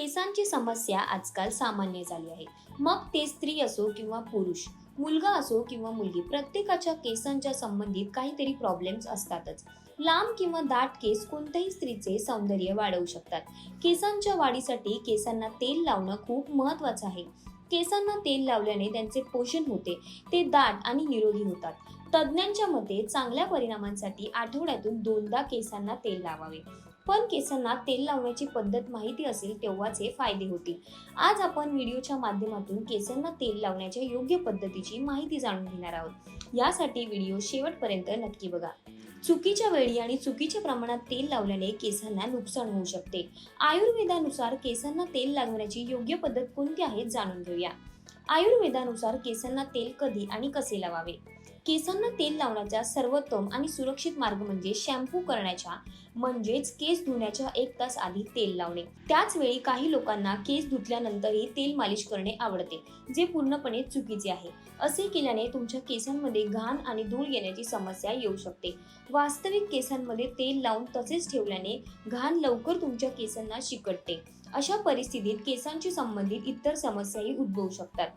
केसांची समस्या आजकाल सामान्य झाली आहे. मग ते स्त्री असो किंवा पुरुष मुलगा असो किंवा मुलगी प्रत्येकाच्या केसांच्या संबंधित काहीतरी प्रॉब्लेम्स असतातच. लांब किंवा दाट केस कोणत्याही स्त्रीचे सौंदर्य वाढवू शकतात. केसांच्या वाढीसाठी केसांना तेल लावणं खूप महत्वाचं आहे. केसांना तेल लावल्याने त्यांचे पोषण होते. ते दाट आणि निरोगी होतात. तज्ज्ञांच्या मते चांगल्या परिणामांसाठी आठवड्यातून दोनदा केसांना तेल लावावे. पण केसांना तेल लावण्याची पद्धत माहिती असेल तेव्हाच हे फायदे होतील. आज आपण व्हिडिओच्या माध्यमातून केसांना तेल लावण्याच्या योग्य पद्धतीची माहिती जाणून घेणार आहोत. यासाठी व्हिडिओ शेवटपर्यंत नक्की बघा. चुकीच्या वेळी आणि चुकीच्या प्रमाणात तेल लावल्याने केसांना नुकसान होऊ शकते. आयुर्वेदानुसार केसांना तेल लागण्याची योग्य पद्धत कोणती आहे जाणून घेऊया. आयुर्वेदानुसार केसांना तेल कधी आणि कसे लावावे? केसांना तेल लावण्याचा सर्वोत्तम आणि सुरक्षित मार्ग म्हणजे शॅम्पू करण्याच्या म्हणजेच केस धुण्याच्या एक तास आधी तेल लावणे. त्याच वेळी काही लोकांना केस धुतल्यानंतरही तेल मालिश करणे आवडते जे पूर्णपणे चुकीचे आहे. असे केल्याने तुमच्या केसांमध्ये घाण आणि धूळ येण्याची समस्या येऊ शकते. वास्तविक केसांमध्ये तेल लावून तसेच ठेवल्याने घाण लवकर तुमच्या केसांना शिकटते. अशा परिस्थितीत केसांशी संबंधित इतर समस्याही उद्भवू शकतात.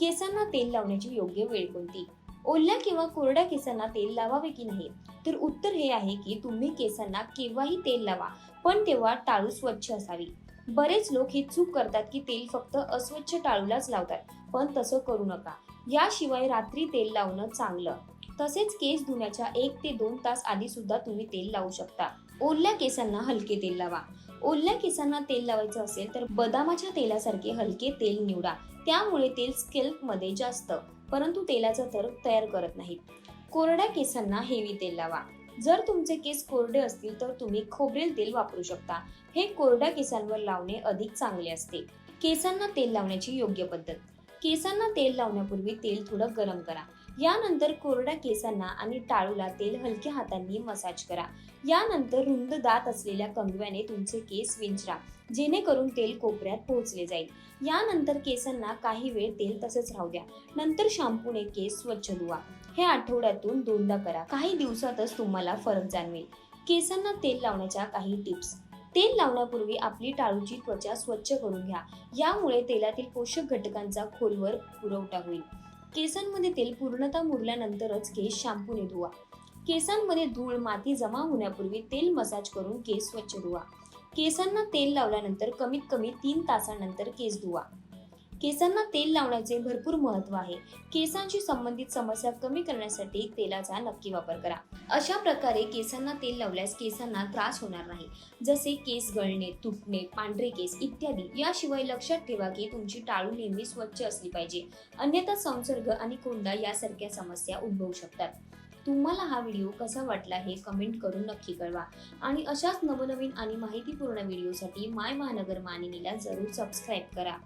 केसांना तेल लावण्याची योग्य वेळ कोणती? ओल्या किंवा कोरड्या केसांना तेल लावावे की नाही? तर उत्तर हे आहे की तुम्ही केसांना केव्हाही तेल लावा पण तेव्हा टाळू स्वच्छ असावी. बरेच लोक ही चूक करतात की तेल फक्त अस्वच्छ टाळूलाच लावतात पण तसं करू नका. याशिवाय रात्री तेल लावणं चांगलं. तसेच केस धुण्याच्या एक ते दोन तास आधी सुद्धा तुम्ही तेल लावू शकता. ओल्या केसांना हलके तेल लावा. ओल्या केसांना तेल लावायचं असेल तर बदामाच्या तेलासारखे हलके तेल निवडा. त्यामुळे तेल स्केल्पमध्ये जास्त परंतु तेलाचा थर तयार करत नाहीत. कोरड्या केसांना हेवी तेल लावा. जर तुमचे केस कोरडे असतील तर तुम्ही खोबरेल तेल वापरू शकता. हे कोरड्या केसांवर लावणे अधिक चांगले असते. केसांना तेल लावण्याची योग्य पद्धत. केसांना तेल लावण्यापूर्वी तेल थोडं गरम करा. यानंतर कोरड्या केसांना आणि टाळूला तेल हलक्या हातांनी मसाज करा. यानंतर रुंद दात असलेल्या कंगव्याने तुमचे केस विंचरा जेणेकरून तेल कोपऱ्यात पोहोचले जाईल. यानंतर केसांना काही वेळ तेल तसंच राहू द्या. नंतर शॅम्पूने केस स्वच्छ धुवा. हे आठवड्यातून दोनदा करा. काही दिवसातच तुम्हाला फरक जाणवेल. केसांना तेल लावण्याच्या काही टिप्स. तेल लावण्यापूर्वी आपली टाळूची त्वचा स्वच्छ करून घ्या. यामुळे तेलातील पोषक घटकांचा खोलवर पुरवठा होईल. केसांमध्ये तेल पूर्णतः मुरल्यानंतरच केस शॅम्पूने धुवा. केसांमध्ये धूळ माती जमा होण्यापूर्वी तेल मसाज करून केस स्वच्छ धुवा. केसांना तेल लावल्यानंतर कमीत कमी तीन तासानंतर केस धुवा. केसांना तेल लावण्याचे भरपूर महत्त्व आहे. केसांशी संबंधित समस्या कमी करण्यासाठी तेलाचा नक्की वापर करा. अशा प्रकारे केसांना तेल लावल्यास केसांना त्रास होणार नाही. जसे केस गळणे तुटणे पांढरे केस इत्यादी याशिवाय लक्षात ठेवा की तुमची टाळू नेहमी स्वच्छ असली पाहिजे. अन्यथा संसर्ग आणि कोंडा यासारख्या समस्या उद्भवू शकतात. तुम्हाला हा व्हिडिओ कसा वाटला हे कमेंट करून नक्की कळवा. आणि अशाच नवनवीन आणि माहितीपूर्ण व्हिडिओसाठी माय महानगर मानिनीला जरूर सबस्क्राईब करा.